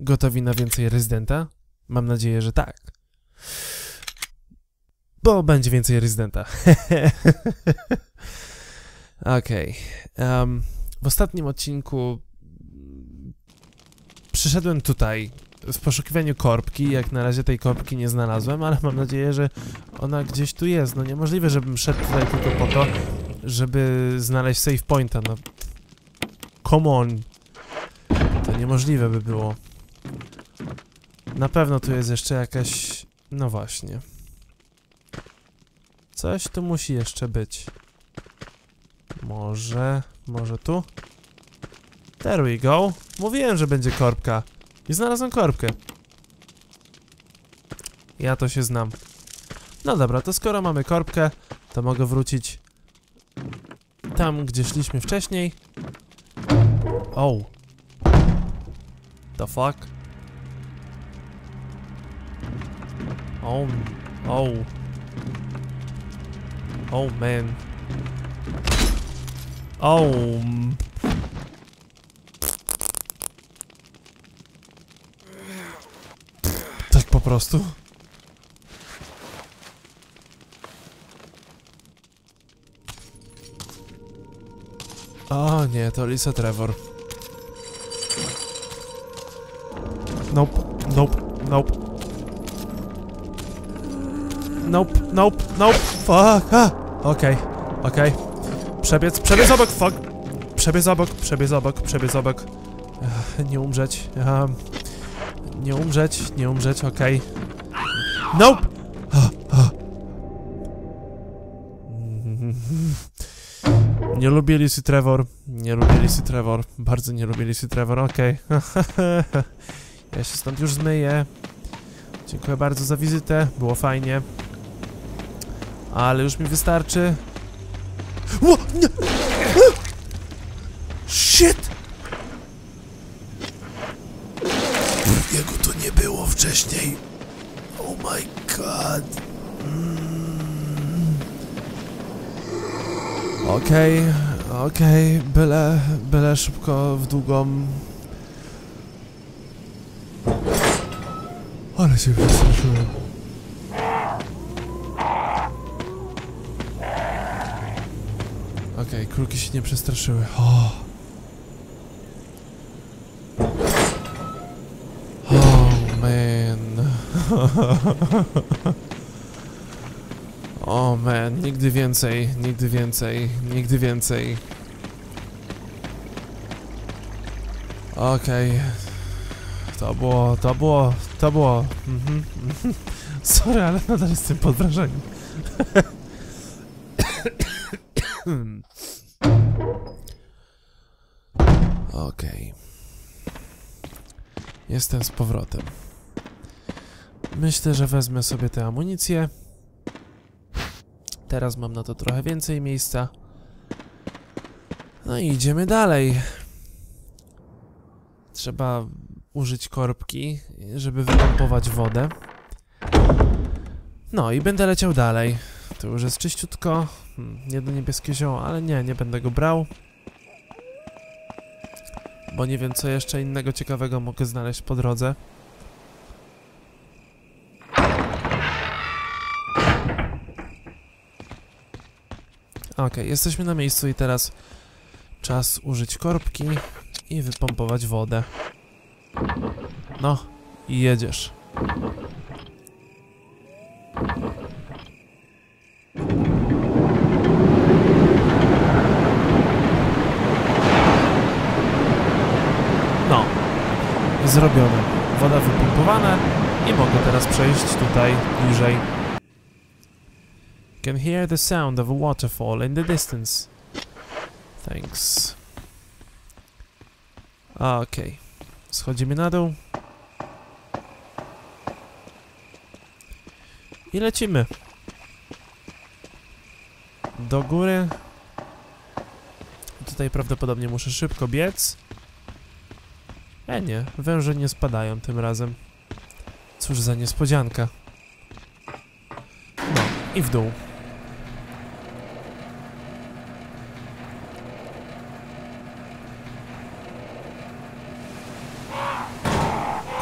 Gotowi na więcej rezydenta? Mam nadzieję, że tak. Bo będzie więcej rezydenta. Okej. em, w ostatnim odcinku przyszedłem tutaj w poszukiwaniu korbki. Jak na razie tej korbki nie znalazłem, ale mam nadzieję, że ona gdzieś tu jest. No niemożliwe, żebym szedł tutaj tylko po to, żeby znaleźć save pointa. No. Come on. To niemożliwe by było. Na pewno tu jest jeszcze jakaś... No właśnie. Coś tu musi jeszcze być. Może... Może tu? There we go. Mówiłem, że będzie korbka. I znalazłem korbkę. Ja to się znam. No dobra, to skoro mamy korbkę, to mogę wrócić tam, gdzie szliśmy wcześniej. Oh. The fuck? Oh. Oh. Oh man. Oh. Tak po prostu. O nie, to Lisa Trevor. Nope, nope, nope. Nope, nope, nope, fuck, a, okej, okej. Przebiec, przebiec obok, fuck. Przebiec obok, przebiec obok, przebiec obok. Nie umrzeć, um, nie umrzeć, nie umrzeć, okej. Nope! A, a. Nie lubię Lisy Trevor. Nie lubię Lisy Trevor. Bardzo nie lubię Lisy Trevor, okej. ja się stąd już zmyję. Dziękuję bardzo za wizytę. Było fajnie. Ale już mi wystarczy. Ło, nie. Shit! Jego tu nie było wcześniej. Oh my god. Mm. Okej, okej, byle, byle szybko w długą. Ale się przestraszyłem. Okej, królki się nie przestraszyły. O. Oh man. O man, nigdy więcej, nigdy więcej, nigdy więcej. Okej. To było, to było, to było. Mhm, mhm. Sorry, ale nadal jestem pod wrażeniem. Okej. Jestem z powrotem. Myślę, że wezmę sobie tę amunicję. Teraz mam na to trochę więcej miejsca. No i idziemy dalej. Trzeba użyć korbki, żeby wypompować wodę. No i będę leciał dalej. To już jest czyściutko. Hmm, jedno niebieskie zioło, ale nie, nie będę go brał. Bo nie wiem, co jeszcze innego ciekawego mogę znaleźć po drodze. Okej, jesteśmy na miejscu i teraz czas użyć korbki i wypompować wodę. No, i jedziesz. No, zrobione. Woda wypompowana i mogę teraz przejść tutaj bliżej. Can hear the sound of a waterfall in the distance. Thanks. Okej. Schodzimy na dół. I lecimy. Do góry. Tutaj prawdopodobnie muszę szybko biec. E nie, węże nie spadają tym razem. Cóż za niespodzianka. No, i w dół.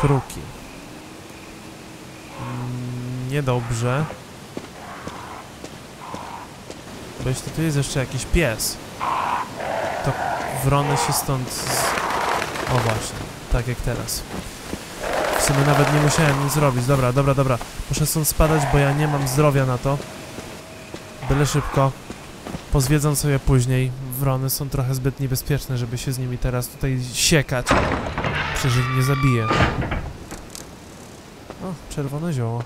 Kruki. Mm, Niedobrze. Bo jeśli tu jest jeszcze jakiś pies, to wrony się stąd... O właśnie, tak jak teraz. W sumie nawet nie musiałem nic zrobić. Dobra, dobra, dobra. Muszę stąd spadać, bo ja nie mam zdrowia na to. Byle szybko. Pozwiedzam sobie później. Wrony są trochę zbyt niebezpieczne, żeby się z nimi teraz tutaj siekać. Przecież nie zabiję. O, czerwone zioło.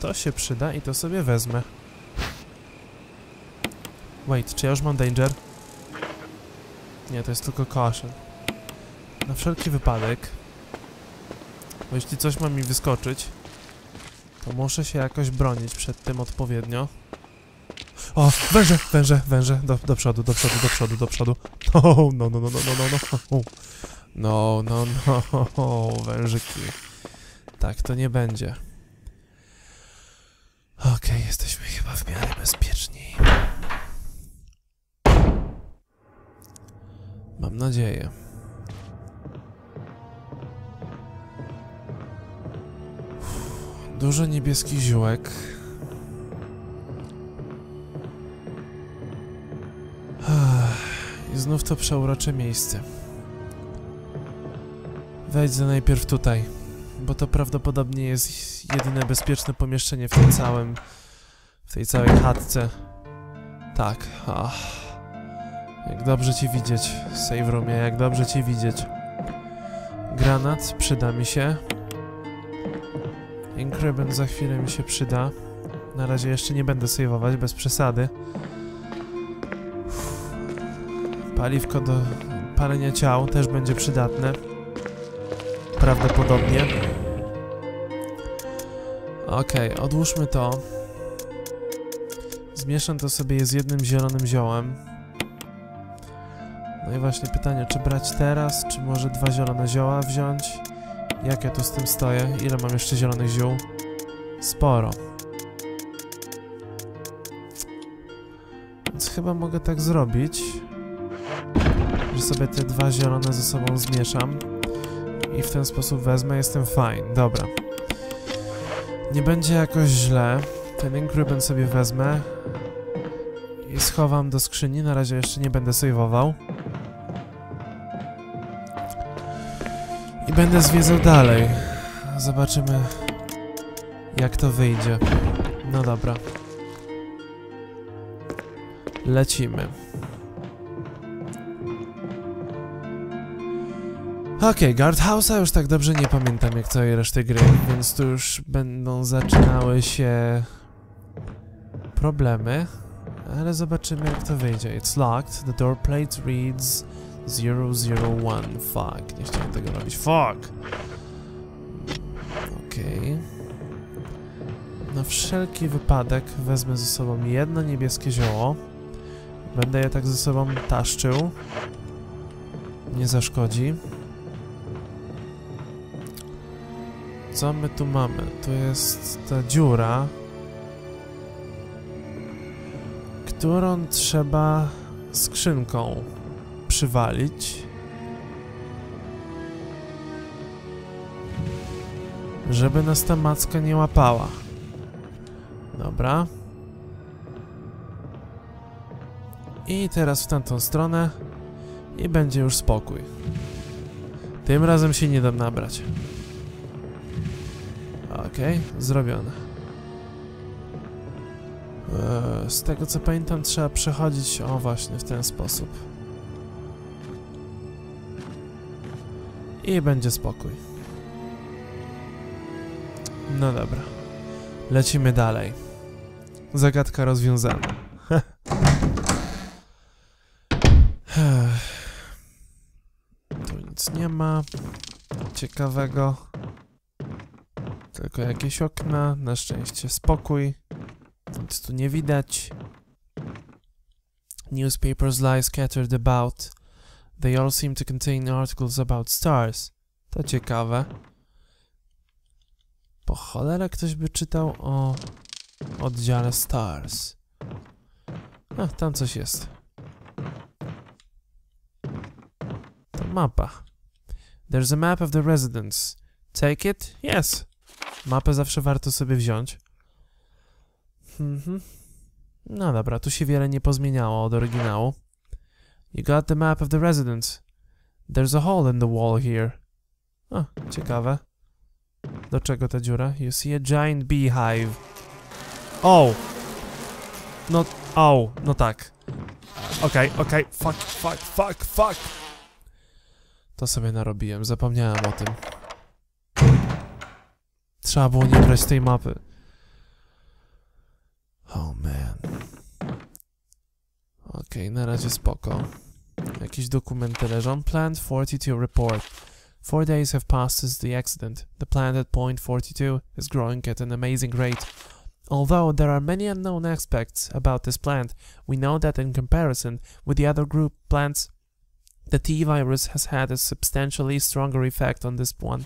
To się przyda i to sobie wezmę. Wait, czy ja już mam danger? Nie, to jest tylko caution. Na wszelki wypadek. Bo jeśli coś ma mi wyskoczyć, to muszę się jakoś bronić przed tym odpowiednio. O, węże, węże, węże, do, do przodu, do przodu, do przodu, do przodu. No, no, no, no, no, no, no, no. No, no, wężyki. Tak to nie będzie. Okej, jesteśmy chyba w miarę bezpieczni. Mam nadzieję. Dużo niebieskich ziółek. I znów to przeurocze miejsce. Wejdź najpierw tutaj, bo to prawdopodobnie jest jedyne bezpieczne pomieszczenie w tym całym... w tej całej chatce. Tak, ach. Jak dobrze cię widzieć, save roomie, jak dobrze cię widzieć. Granat przyda mi się. Increben za chwilę mi się przyda. Na razie jeszcze nie będę saveować, bez przesady. Paliwko do palenia ciał też będzie przydatne. Prawdopodobnie. Okej, okay, odłóżmy to. Zmieszam to sobie z jednym zielonym ziołem. No i właśnie pytanie, czy brać teraz, czy może dwa zielone zioła wziąć? Jak ja tu z tym stoję? Ile mam jeszcze zielonych ziół? Sporo. Więc chyba mogę tak zrobić, że sobie te dwa zielone ze sobą zmieszam i w ten sposób wezmę, jestem fine. Dobra. Nie będzie jakoś źle. Ten ink ribbon sobie wezmę i schowam do skrzyni. Na razie jeszcze nie będę saveował. Będę zwiedzał dalej. Zobaczymy, jak to wyjdzie. No dobra. Lecimy. Okej, okay, Guardhouse'a już tak dobrze nie pamiętam jak całej reszty gry, więc tu już będą zaczynały się problemy, ale zobaczymy jak to wyjdzie. It's locked, the door plate reads 001. Fuck, nie chciałem tego robić. Fuck! Okej. Okay. Na wszelki wypadek wezmę ze sobą jedno niebieskie zioło. Będę je tak ze sobą taszczył. Nie zaszkodzi. Co my tu mamy? Tu jest ta dziura, którą trzeba skrzynką przywalić. Żeby nas ta macka nie łapała. Dobra. I teraz w tamtą stronę i będzie już spokój. Tym razem się nie dam nabrać. Okej, okay, zrobione. Eee, z tego co pamiętam trzeba przechodzić, o właśnie, w ten sposób. I będzie spokój. No dobra. Lecimy dalej. Zagadka rozwiązana. tu nic nie ma ciekawego. Tylko jakieś okna, na szczęście spokój. Nic tu nie widać. Newspapers lie scattered about. They all seem to contain articles about stars. To ciekawe. Po cholera ktoś by czytał o oddziale stars. A, tam coś jest. To mapa. There's a map of the residence. Take it? Yes. Mapę zawsze warto sobie wziąć. Mhm. No dobra, tu się wiele nie pozmieniało od oryginału. You got the map of the residence. There's a hole in the wall here. O, ciekawe. Do czego ta dziura? You see a giant beehive. O! No, o, no tak. Okej, okay, okej, okay. fuck, fuck, fuck, fuck. To sobie narobiłem, zapomniałem o tym. Trzeba było nie brać tej mapy. Oh man. Okej, okay, na razie spoko. Jakieś dokumenty leżą. Plant 42 report. Four days have passed since the accident. The plant at point 42 is growing at an amazing rate. Although there are many unknown aspects about this plant, we know that in comparison with the other group plants, the T virus has had a substantially stronger effect on this one.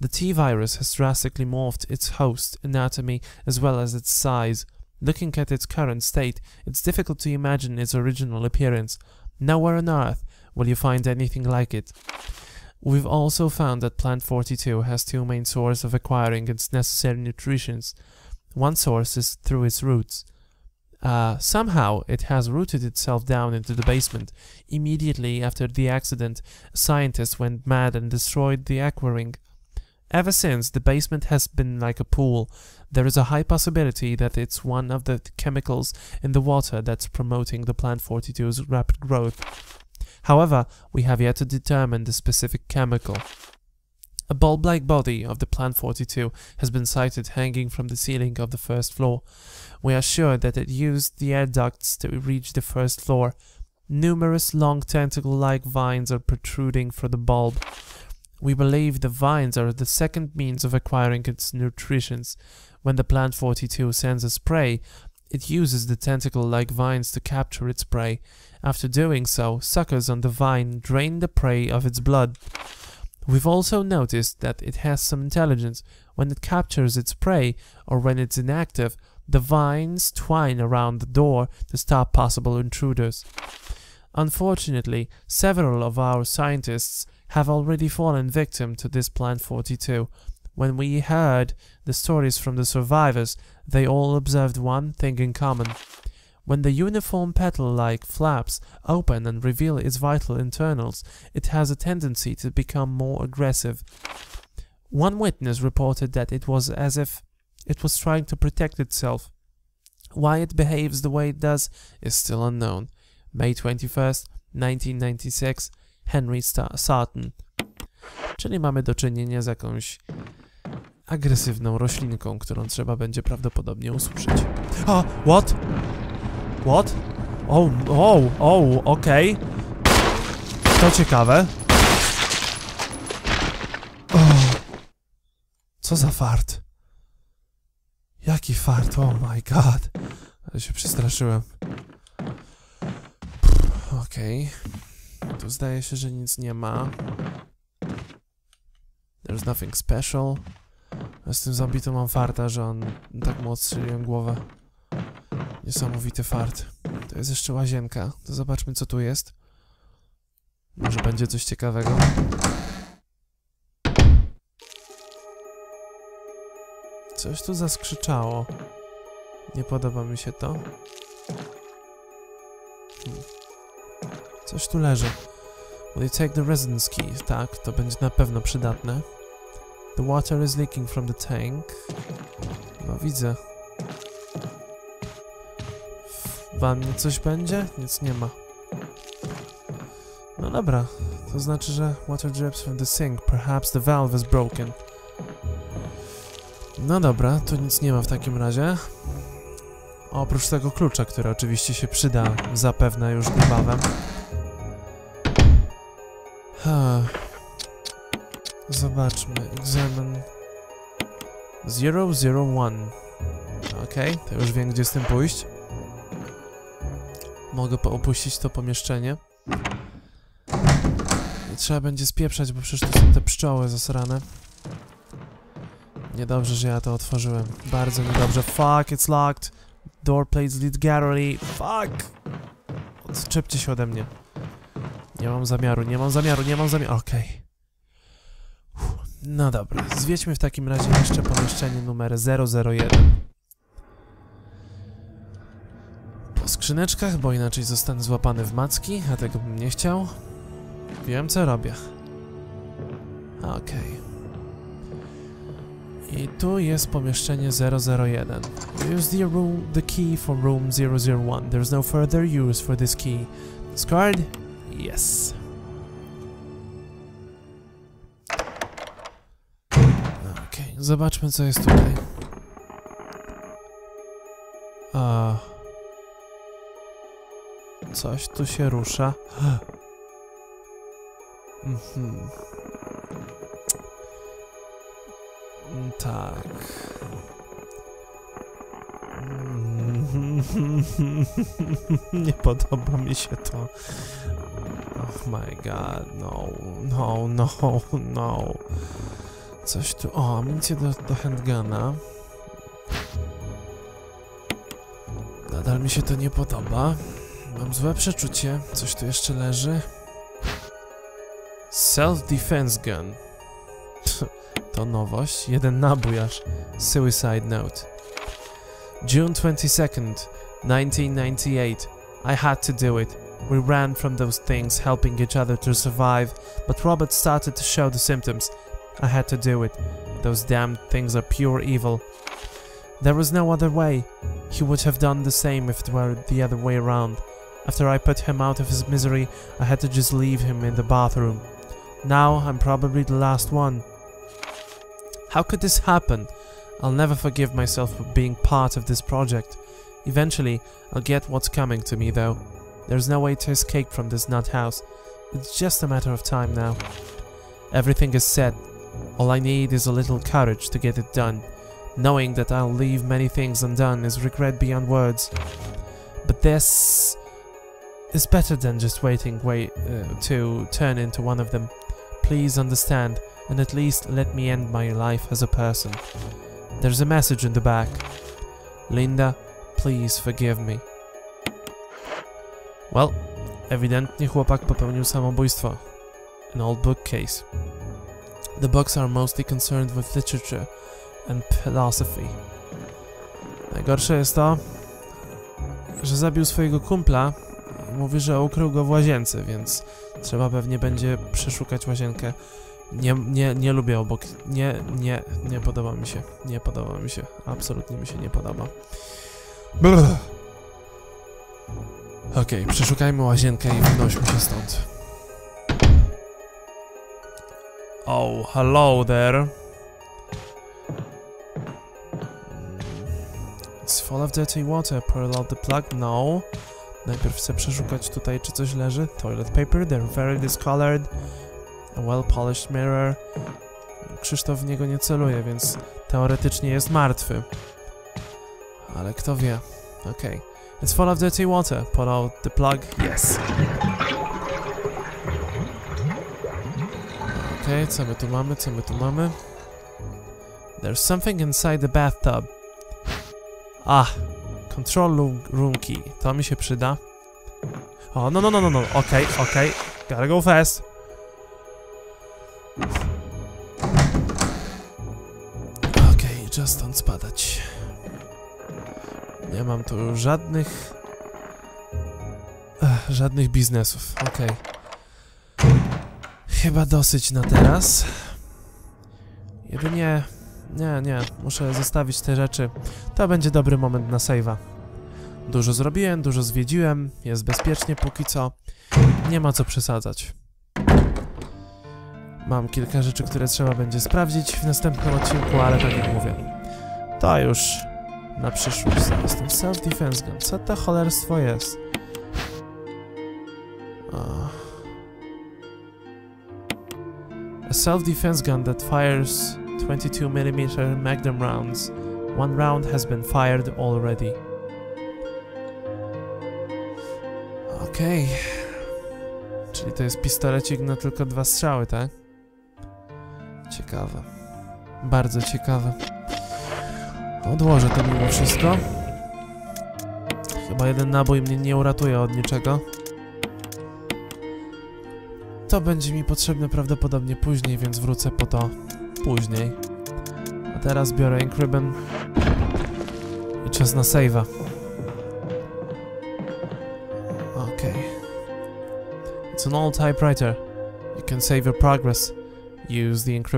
The T virus has drastically morphed its host anatomy as well as its size. Looking at its current state, it's difficult to imagine its original appearance. Nowhere on Earth will you find anything like it. We've also found that Plant 42 has two main sources of acquiring its necessary nutrition. One source is through its roots. Uh, somehow it has rooted itself down into the basement. Immediately after the accident, scientists went mad and destroyed the aquaring. Ever since, the basement has been like a pool. There is a high possibility that it's one of the chemicals in the water that's promoting the plant 42's rapid growth. However, we have yet to determine the specific chemical. A bulb-like body of the plant 42 has been sighted hanging from the ceiling of the first floor. We are sure that it used the air ducts to reach the first floor. Numerous long tentacle-like vines are protruding from the bulb. We believe the vines are the second means of acquiring its nutrition. When the plant 42 sends a prey, it uses the tentacle-like vines to capture its prey. After doing so, suckers on the vine drain the prey of its blood. We've also noticed that it has some intelligence. When it captures its prey, or when it's inactive, the vines twine around the door to stop possible intruders. Unfortunately, several of our scientists have already fallen victim to this Plant 42. When we heard the stories from the survivors, they all observed one thing in common. When the uniform petal-like flaps open and reveal its vital internals, it has a tendency to become more aggressive. One witness reported that it was as if it was trying to protect itself. Why it behaves the way it does is still unknown. May 21st, 1996, Henry Sutton. Czyli mamy do czynienia z jakąś agresywną roślinką, którą trzeba będzie prawdopodobnie ususzyć. A, what? What? O, o, o, okej. To ciekawe. Oh. Co za fart? Jaki fart? Oh my god. Ale się przestraszyłem. Okej. Okay. Tu zdaje się, że nic nie ma. There's nothing special. Z tym zombie mam farta, że on tak mu odstrzeliłem głowę. Niesamowity fart. To jest jeszcze łazienka. To zobaczmy, co tu jest. Może będzie coś ciekawego. Coś tu zaskrzyczało. Nie podoba mi się to. Hmm. Coś tu leży. Will you take the residence key? Tak, to będzie na pewno przydatne. The water is leaking from the tank. No widzę. W wannie coś będzie? Nic nie ma. No dobra. To znaczy, że water drips from the sink. Perhaps the valve is broken. No dobra, tu nic nie ma w takim razie. Oprócz tego klucza, który oczywiście się przyda zapewne już niebawem. Ha. Zobaczmy. Examine 001. Okej, okay, to już wiem gdzie z tym pójść. Mogę opuścić to pomieszczenie. I trzeba będzie spieprzać, bo przecież to są te pszczoły zasrane. Niedobrze, że ja to otworzyłem. Bardzo niedobrze. Fuck, it's locked. Door plates lead gallery. Fuck! Odczepcie się ode mnie. Nie mam zamiaru, nie mam zamiaru, nie mam zamiaru. Okej. Okay. No dobra, zwiedźmy w takim razie jeszcze pomieszczenie numer 001. Po skrzyneczkach, bo inaczej zostanę złapany w macki, a tego bym nie chciał. Wiem co robię. Okej. I tu jest pomieszczenie 001. Use the, room, the key for room 001. There's no further use for this key. Discard? Yes. Okej, zobaczmy co jest tutaj. A... Coś tu się rusza. Mhm. Tak. Nie podoba mi się to. Oh my god, no, no, no, no. Coś tu... O, amunicję do, do handguna. Nadal mi się to nie podoba. Mam złe przeczucie. Coś tu jeszcze leży. Self-defense gun. To nowość. Jeden nabój aż. Suicide note. June 22nd, 1998. I had to do it. We ran from those things, helping each other to survive, but Robert started to show the symptoms. I had to do it. Those damned things are pure evil. There was no other way. He would have done the same if it were the other way around. After I put him out of his misery, I had to just leave him in the bathroom. Now I'm probably the last one. How could this happen? I'll never forgive myself for being part of this project. Eventually, I'll get what's coming to me, though. There's no way to escape from this nut house. It's just a matter of time now. Everything is set. All I need is a little courage to get it done. Knowing that I'll leave many things undone is regret beyond words. But this is better than just waiting wait uh, to turn into one of them. Please understand and at least let me end my life as a person. There's a message in the back. Linda, please forgive me. Well, ewidentnie chłopak popełnił samobójstwo. An old bookcase. The books are mostly concerned with literature and philosophy. Najgorsze jest to, że zabił swojego kumpla mówi, że ukrył go w łazience, więc trzeba pewnie będzie przeszukać łazienkę. Nie, nie, nie lubię obok. Nie, nie, nie podoba mi się. Nie podoba mi się. Absolutnie mi się nie podoba. Brr. Okej, przeszukajmy łazienkę i wynośmy się stąd. Oh, hello there. It's full of dirty water. Pull out the plug? No. Najpierw chcę przeszukać tutaj, czy coś leży. Toilet paper, they're very discolored. A well-polished mirror. Krzysztof w niego nie celuje, więc teoretycznie jest martwy. Ale kto wie. Okej. It's full of dirty water. Pull out the plug? Yes. Okay, co my tu mamy, co my tu mamy? There's something inside the bathtub. Ah, control room, key. To mi się przyda. O, no, no, no, no, no. Okay, okay. Gotta go fast. Okej, czas stąd spadać. Nie mam tu żadnych... Ech, żadnych biznesów, okej. Chyba dosyć na teraz. Jedynie... Nie, nie, muszę zostawić te rzeczy. To będzie dobry moment na save'a. Dużo zrobiłem, dużo zwiedziłem, jest bezpiecznie póki co. Nie ma co przesadzać. Mam kilka rzeczy, które trzeba będzie sprawdzić w następnym odcinku, ale tak jak mówię, to już na przyszłość. Jestem self-defense gun. Co to cholerstwo jest? A self-defense gun that fires 22mm magnum rounds. One round has been fired already. Okej. Czyli to jest pistolecik na tylko dwa strzały, tak? Ciekawe. Bardzo ciekawe. Odłożę to mimo wszystko. Chyba jeden nabój mnie nie uratuje od niczego. To będzie mi potrzebne prawdopodobnie później, więc wrócę po to później. A teraz biorę Ink i czas na save'a. Okay. It's an old typewriter. You can save your progress. Use the ink.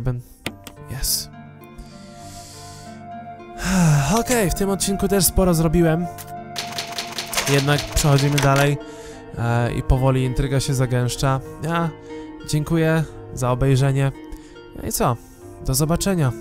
Yes. Okej, w tym odcinku też sporo zrobiłem. Jednak przechodzimy dalej e, i powoli intryga się zagęszcza. Ja dziękuję za obejrzenie. No i co? Do zobaczenia.